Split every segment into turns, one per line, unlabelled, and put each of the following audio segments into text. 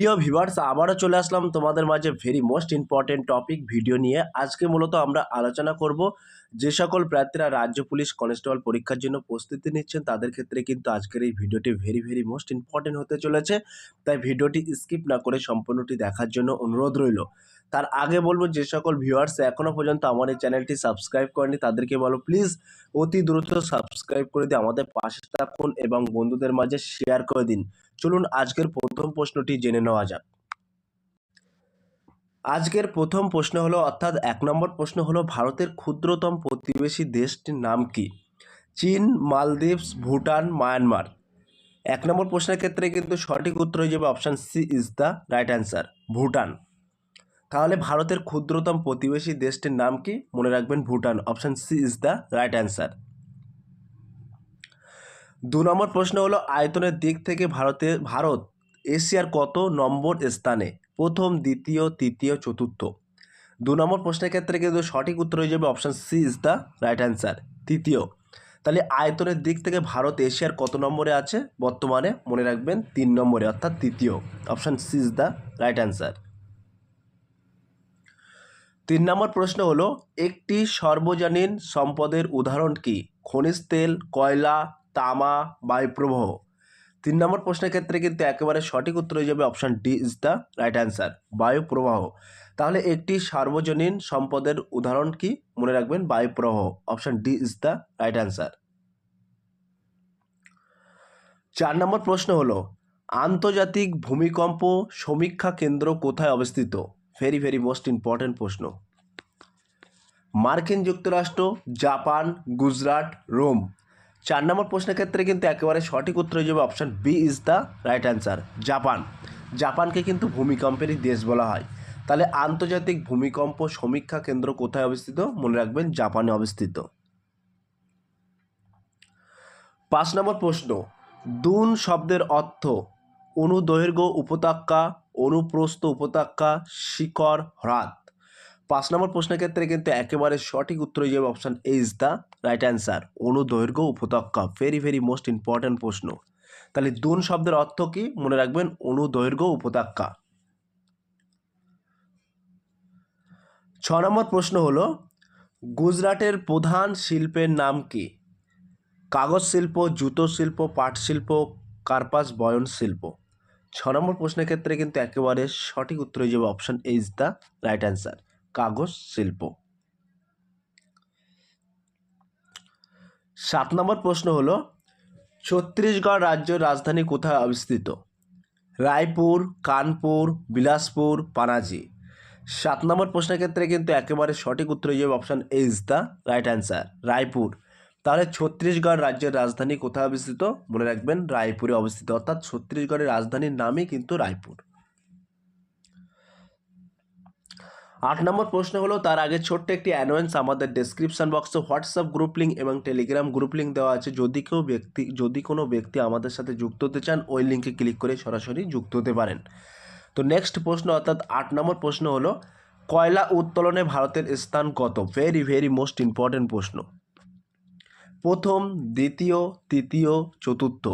প্রিয় ভিভার্স আবারও চলে আসলাম তোমাদের মাঝে very most important topic video নিয়ে। আজকে মূলত আমরা আলোচনা করব যে সকল প্রার্থীরা রাজ্য পুলিশ কনস্টেবল পরীক্ষার জন্য প্রস্তুতি নিচ্ছেন, তাদের ক্ষেত্রে কিন্তু আজকের এই ভিডিওটি ভেরি ভেরি মোস্ট ইম্পর্টেন্ট হতে চলেছে। তাই ভিডিওটি স্কিপ না করে সম্পূর্ণটি দেখার জন্য অনুরোধ রইল। তার আগে বলব যে সকল ভিউয়ার্স এখনও পর্যন্ত আমার এই চ্যানেলটি সাবস্ক্রাইব করেনি তাদেরকে বলো প্লিজ অতি দ্রুত সাবস্ক্রাইব করে দিয়ে আমাদের পাশে থাকুন এবং বন্ধুদের মাঝে শেয়ার করে দিন। চলুন আজকের প্রথম প্রশ্নটি জেনে নেওয়া যাক। আজকের প্রথম প্রশ্ন হলো, অর্থাৎ এক নম্বর প্রশ্ন হলো, ভারতের ক্ষুদ্রতম প্রতিবেশী দেশটির নাম কি? চীন, মালদ্বীপস, ভুটান, মায়ানমার। এক নম্বর প্রশ্নের ক্ষেত্রে কিন্তু সঠিক উত্তর হয়ে যাবে option C is the right answer Bhutan. তাহলে ভারতের ক্ষুদ্রতম প্রতিবেশী দেশটির নাম কি? মনে রাখবেন Bhutan. Option C is the right answer. দু নম্বর প্রশ্ন হলো, আয়তনের দিক থেকে ভারতে, ভারত এশিয়ার কত নম্বর স্থানে? প্রথম, দ্বিতীয়, তৃতীয়, চতুর্থ। দু নম্বর প্রশ্নের ক্ষেত্রে কিন্তু সঠিক উত্তর হয়ে যাবে option C is the right answer, তৃতীয়। তাহলে আয়তনের দিক থেকে ভারত এশিয়ার কত নম্বরে আছে? বর্তমানে মনে রাখবেন তিন নম্বরে, অর্থাৎ তৃতীয়। Option C is the right answer. তিন নম্বর প্রশ্ন হলো, একটি সর্বজনীন সম্পদের উদাহরণ কি? খনিজ তেল, কয়লা, তামা, বায়ুপ্রবাহ। তিন নম্বর প্রশ্নের ক্ষেত্রে কিন্তু একেবারে সঠিক উত্তর হয়ে যাবে option D is the right answer বায়ুপ্রবাহ। তাহলে একটি সার্বজনীন সম্পদের উদাহরণ কি? মনে রাখবেন, বায়ুপ্রবাহ। Option D is the right answer চার নম্বর প্রশ্ন হলো, আন্তর্জাতিক ভূমিকম্প সমীক্ষা কেন্দ্র কোথায় অবস্থিত? ভেরি ভেরি মোস্ট ইম্পর্ট্যান্ট প্রশ্ন। মার্কিন যুক্তরাষ্ট্র, জাপান, গুজরাট, রোম। চার নম্বর প্রশ্নের ক্ষেত্রে কিন্তু একেবারে সঠিক উত্তর হয়ে যাবে option B is the right answer Japan. জাপানকে কিন্তু ভূমিকম্পেরই দেশ বলা হয়। তাহলে আন্তর্জাতিক ভূমিকম্প সমীক্ষা কেন্দ্র কোথায় অবস্থিত? মনে রাখবেন জাপানে অবস্থিত। পাঁচ নম্বর প্রশ্ন, দুন শব্দের অর্থ অনুদৈর্ঘ্য উপত্যকা, অনুপ্রস্থ উপত্যকা, শিখর, হ্রদ। পাঁচ নম্বর প্রশ্নের ক্ষেত্রে কিন্তু একেবারে সঠিক উত্তর যাবে option A is the right answer অনুদৈর্ঘ্য উপত্যকা ভেরি ভেরি মোস্ট ইম্পর্ট্যান্ট প্রশ্ন। তাহলে দুন শব্দের অর্থ কি? মনে রাখবেন, অনুদৈর্ঘ্য উপত্যকা। ছ নম্বর প্রশ্ন হলো, গুজরাটের প্রধান শিল্পের নাম কি? কাগজ শিল্প, জুতো শিল্প, পাট শিল্প কার্পাস বয়ন শিল্প। ছ নম্বর প্রশ্নের ক্ষেত্রে কিন্তু একেবারে সঠিক উত্তর হয়ে যাবে option A is the right answer কাগজ শিল্প। সাত নম্বর প্রশ্ন হলো, ছত্তিশগড় রাজ্যের রাজধানী কোথায় অবস্থিত? রায়পুর, কানপুর, বিলাসপুর, পানাজি। সাত নম্বর প্রশ্নের ক্ষেত্রে কিন্তু একেবারে সঠিক উত্তর হয়ে যাবে option A is the right answer Raipur. তাহলে ছত্তিশগড় রাজ্যের রাজধানী কোথায় অবস্থিত? মনে রাখবেন রায়পুরে অবস্থিত। অর্থাৎ ছত্তিশগড়ের রাজধানীর নামই কিন্তু রায়পুর। আট নম্বর প্রশ্ন হলো, তার আগে ছোট্ট একটি অ্যানোয়েন্স আমাদের ডেসক্রিপশন বক্সে হোয়াটসঅ্যাপ গ্রুপ লিঙ্ক এবং টেলিগ্রাম গ্রুপ লিঙ্ক দেওয়া আছে। যদি কেউ ব্যক্তি, যদি কোনো ব্যক্তি আমাদের সাথে যুক্ত হতে চান, ওই লিঙ্কে ক্লিক করে সরাসরি যুক্ত হতে পারেন। তো নেক্সট প্রশ্ন, অর্থাৎ আট নম্বর প্রশ্ন হলো, কয়লা উত্তোলনে ভারতের স্থান কত? ভেরি ভেরি মোস্ট ইম্পর্টেন্ট প্রশ্ন। প্রথম, দ্বিতীয়, তৃতীয়, চতুর্থ।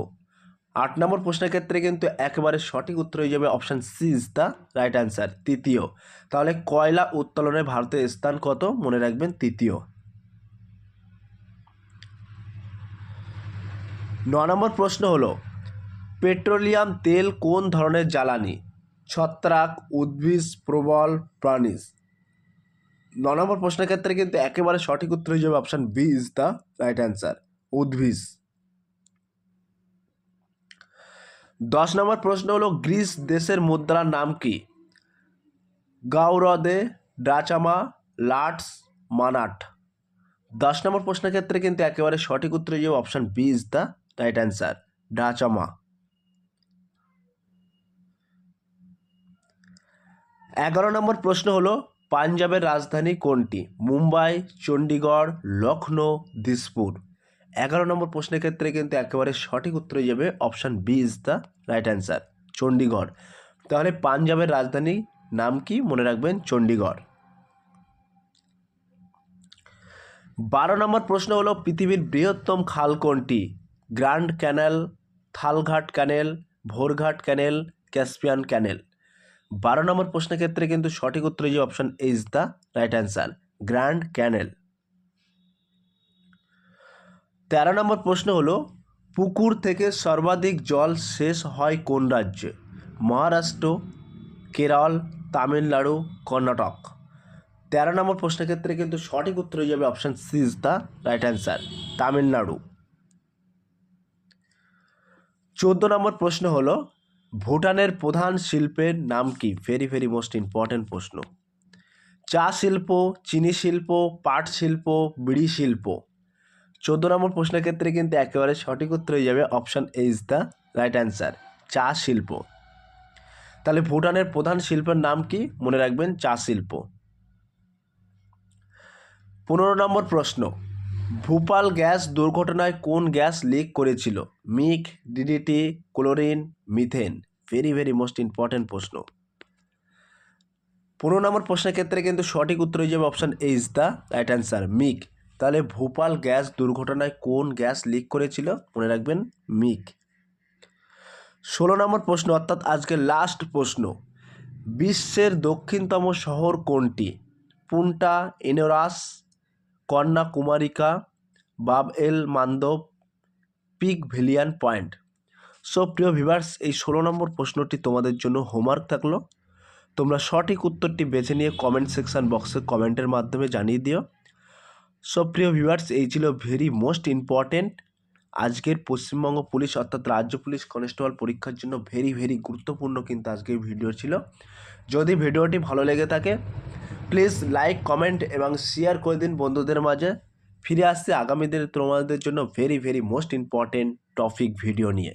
আট নম্বর প্রশ্নের ক্ষেত্রে কিন্তু একেবারে সঠিক উত্তর হয়ে যাবে option C is the right answer তৃতীয়। তাহলে কয়লা উত্তোলনে ভারতের স্থান কত? মনে রাখবেন তৃতীয়। ন নম্বর প্রশ্ন হলো, পেট্রোলিয়াম, তেল কোন ধরনের জ্বালানি? ছত্রাক উদ্ভিজ প্রবল প্রাণীজ। ন নম্বর প্রশ্নের ক্ষেত্রে কিন্তু একেবারে সঠিক উত্তর হয়ে যাবে option B is the right answer উদ্ভিজ। দশ নম্বর প্রশ্ন হলো, গ্রিস দেশের মুদ্রার নাম কি? গাউরদে ডাচামা লাটস, মানাট। দশ নম্বর প্রশ্নের ক্ষেত্রে কিন্তু একেবারে সঠিক উত্তর হয়ে যাবে option B is the right answer ডাচামা এগারো নম্বর প্রশ্ন হলো পাঞ্জাবের রাজধানী কোনটি? মুম্বাই, চণ্ডীগড়, লখনৌ, দিসপুর। এগারো নম্বর প্রশ্নের ক্ষেত্রে কিন্তু একেবারে সঠিক উত্তর যাবে option B is the right answer, Chandigarh. তাহলে পাঞ্জাবের রাজধানী নাম কি? মনে রাখবেন চণ্ডীগড়। বারো নম্বর প্রশ্ন হলো, পৃথিবীর বৃহত্তম খাল কোনটি? Grand canal, Thalghat canal, Bhorghat canal, Caspian canal. বারো নম্বর প্রশ্নের ক্ষেত্রে কিন্তু সঠিক উত্তর যে option is the right answer grand canal তেরো নম্বর প্রশ্ন হলো, পুকুর থেকে সর্বাধিক জল শেষ হয় কোন রাজ্যে? মহারাষ্ট্র, কেরল, তামিলনাড়ু, কর্ণাটক। তেরো নম্বর প্রশ্নের ক্ষেত্রে কিন্তু সঠিক উত্তর হয়ে যাবে option C is the right answer Tamil Nadu. চোদ্দ নম্বর প্রশ্ন হলো ভুটানের প্রধান শিল্পের নাম কি? ভেরি ভেরি মোস্ট ইম্পর্ট্যান্ট প্রশ্ন। চা শিল্প, চিনি শিল্প, পাট শিল্প, বিড়ি শিল্প। চোদ্দ নম্বর প্রশ্নের ক্ষেত্রে কিন্তু একেবারে সঠিক উত্তর হয়ে যাবে option A is the right answer চা শিল্প। তাহলে ভুটানের প্রধান শিল্পের নাম কি? মনে রাখবেন চা শিল্প। পনেরো নম্বর প্রশ্ন ভূপাল গ্যাস দুর্ঘটনায় কোন গ্যাস লিক করেছিল? MIC DDT chlorine, methane. Very very most important প্রশ্ন। পনেরো নম্বর প্রশ্নের ক্ষেত্রে কিন্তু সঠিক উত্তর হয়ে যাবে option A is the right answer MIC, তাহলে ভূপাল গ্যাস দুর্ঘটনায় কোন গ্যাস লিক করেছিল? মনে রাখবেন, মিক। ষোলো নম্বর প্রশ্ন, অর্থাৎ আজকে লাস্ট প্রশ্ন। বিশ্বের দক্ষিণতম শহর কোনটি? পুন্টা, ইনোরাস কন্যাকুমারিকা বাব এল মান্দব পিক ভিলিয়ান পয়েন্ট। সো, প্রিয় ভিভার্স এই ষোলো নম্বর প্রশ্নটি তোমাদের জন্য হোমওয়ার্ক থাকল। তোমরা সঠিক উত্তরটি বেছে নিয়ে কমেন্ট সেকশন বক্সে কমেন্টের মাধ্যমে জানিয়ে দিও। সো, প্রিয় ভিউয়ার্স, এই ছিল ভেরি মোস্ট ইম্পর্টেন্ট। আজকের পশ্চিমবঙ্গ পুলিশ অর্থাৎ রাজ্য পুলিশ কনস্টেবল পরীক্ষার জন্য ভেরি ভেরি গুরুত্বপূর্ণ কিন্তু আজকের ভিডিও ছিল। যদি ভিডিওটি ভালো লেগে থাকে প্লিজ লাইক, কমেন্ট এবং শেয়ার করে দিন বন্ধুদের মাঝে। ফিরে আসছে আগামী দিনে তোমাদের জন্য very very most important topic video নিয়ে।